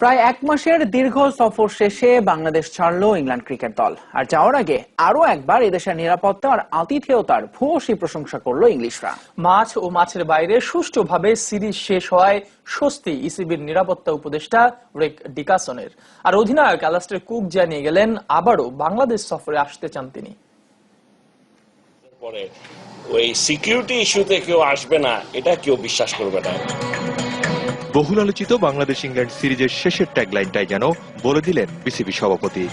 প্রায় এক মাসের দীর্ঘ সফর শেষে বাংলাদেশ ছাড়ল ইংল্যান্ড ক্রিকেট দল। আর যাওয়ার আগে আরও একবার এদেশের নিরাপত্তা আর আতিথেয়তার ভূয়সী প্রশংসা করল ইংলিশরা। মাছ ও মাছের বাইরে সুষ্ঠুভাবে সিরিজ শেষ হওয়ায় স্বস্তি ইসিবির নিরাপত্তা উপদেষ্টা রেক ডিকাসনের। আর অধিনায়ক অ্যালাস্টার কুক জানিয়ে গেলেন আবারও বাংলাদেশ সফরে আসতে চান তিনি। পরে ওই সিকিউরিটি ইস্যুতে কেউ আসবে না এটা কেউ বিশ্বাস করবে না। বহুল আলোচিত বাংলাদেশ ইংল্যান্ড সিরিজের শেষের ট্যাগলাইনটাই যেন বলে দিলেন বিসিবি সভাপতি।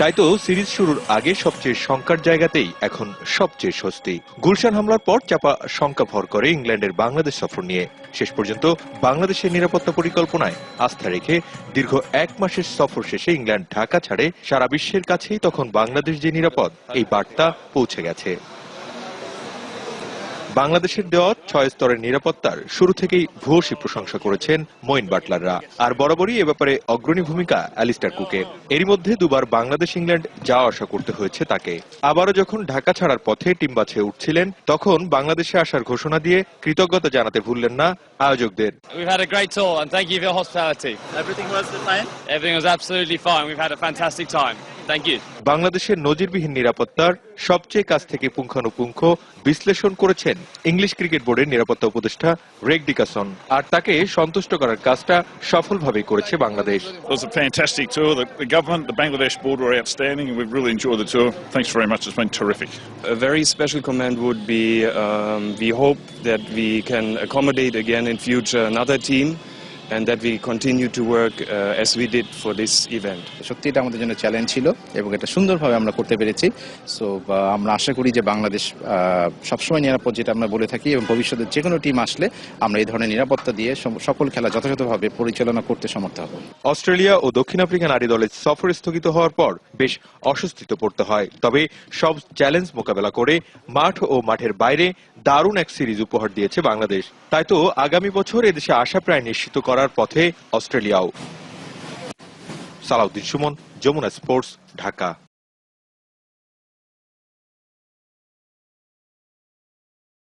তাই তো সিরিজ শুরুর আগে সবচেয়ে শঙ্কার জায়গাতেই এখন সবচেয়ে স্বস্তি। গুলশান হামলার পর চাপা শঙ্কা ভর করে ইংল্যান্ডের বাংলাদেশ সফর নিয়ে। শেষ পর্যন্ত বাংলাদেশের নিরাপত্তা পরিকল্পনায় আস্থা রেখে দীর্ঘ এক মাসের সফর শেষে ইংল্যান্ড ঢাকা ছাড়ে সারা বিশ্বের কাছেই তখন বাংলাদেশ যে নিরাপদ, এই বার্তা পৌঁছে গেছে। বাংলাদেশের দেওয়া ছয় স্তরের নিরাপত্তার শুরু থেকেই ভূয়সী প্রশংসা করেছেন মঈন বাটলাররা আর বরাবরই এ ব্যাপারে অগ্রণী ভূমিকা অ্যালিস্টার কুকের এরই মধ্যে দুবার বাংলাদেশ ইংল্যান্ড যাওয়া আসা করতে হয়েছে তাকে আবারও যখন ঢাকা ছাড়ার পথে টিম বাছে উঠছিলেন তখন বাংলাদেশে আসার ঘোষণা দিয়ে কৃতজ্ঞতা জানাতে ভুললেন না আয়োজকদের We've had a great tour and thank you for your hospitality. Everything was fine? Everything was absolutely fine. We've had a fantastic time. বাংলাদেশের নজিরবিহীন নিরাপত্তার সবচেয়ে কাছ থেকে পুঙ্খানুপুঙ্খ বিশ্লেষণ করেছেন ইংলিশ ক্রিকেট বোর্ডের নিরাপত্তা উপদেষ্টা রেক ডিকাসন আর তাকে সন্তুষ্ট করার কাজটা সফলভাবেই করেছে Bangladesh a very. A special comment would be um, we hope that we can accommodate again in future another team and that we continue to work uh, as we did for this event. সত্যি এটা আমাদের জন্য challenge ছিল এবং এটা সুন্দরভাবে আমরা করতে পেরেছি। সো আমরা আশা করি যে বাংলাদেশ সবসময় নিরাপদ যেটা আমরা বলে থাকি এবং ভবিষ্যতে যে কোনো টিম আসলে আমরা এই ধরনের নিরাপত্তা দিয়ে সকল খেলা যথাযথভাবে পরিচালনা করতে সমর্থ হব। অস্ট্রেলিয়া ও দক্ষিণ আফ্রিকা নারী দলের সফর স্থগিত হওয়ার পর বেশ অস্বস্তিতে পড়তে হয়। তবে সব চ্যালেঞ্জ মোকাবেলা করে মাঠ ও মাঠের বাইরে দারুণ এক সিরিজ উপহার দিয়েছে বাংলাদেশ। তাই তো আগামী বছর এদেশে আসা প্রায় নিশ্চিত করার পথে অস্ট্রেলিয়াও। সালাউদ্দিন সুমন, যমুনা স্পোর্টস, ঢাকা।